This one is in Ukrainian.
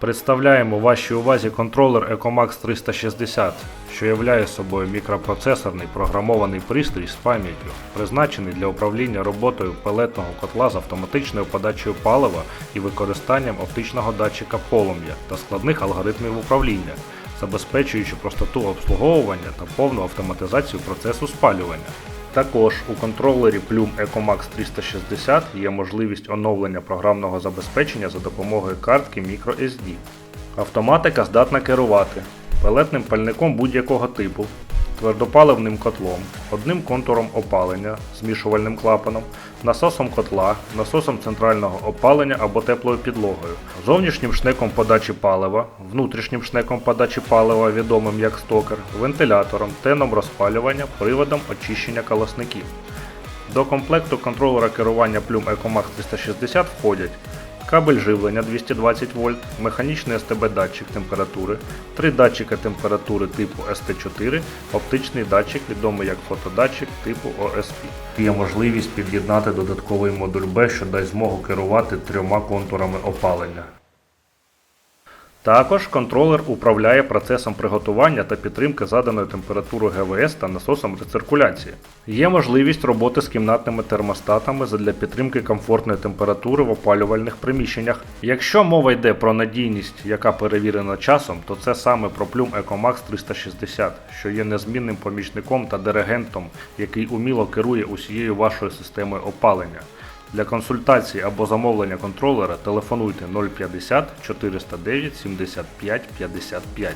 Представляємо вашій увазі контролер Ecomax 360, що являє собою мікропроцесорний програмований пристрій з пам'яттю, призначений для управління роботою пелетного котла з автоматичною подачею палива і використанням оптичного датчика полум'я та складних алгоритмів управління, забезпечуючи простоту обслуговування та повну автоматизацію процесу спалювання. Також у контролері Plume Ecomax 360 є можливість оновлення програмного забезпечення за допомогою картки microSD. Автоматика здатна керувати пелетним пальником будь-якого типу, твердопаливним котлом, одним контуром опалення, змішувальним клапаном, насосом котла, насосом центрального опалення або теплою підлогою, зовнішнім шнеком подачі палива, внутрішнім шнеком подачі палива, відомим як стокер, вентилятором, теном розпалювання, приводом очищення колосників. До комплекту контролера керування Plume Ecomax 360 входять кабель живлення 220 вольт, механічний СТБ-датчик температури, три датчика температури типу СТ4, оптичний датчик, відомий як фотодатчик типу ОСП. Є можливість під'єднати додатковий модуль B, що дасть змогу керувати трьома контурами опалення. Також контролер управляє процесом приготування та підтримки заданої температури ГВС та насосом рециркуляції. Є можливість роботи з кімнатними термостатами задля підтримки комфортної температури в опалювальних приміщеннях. Якщо мова йде про надійність, яка перевірена часом, то це саме про Plume Ecomax 360, що є незмінним помічником та диригентом, який уміло керує усією вашою системою опалення. Для консультації або замовлення контролера телефонуйте 050 409 75 55.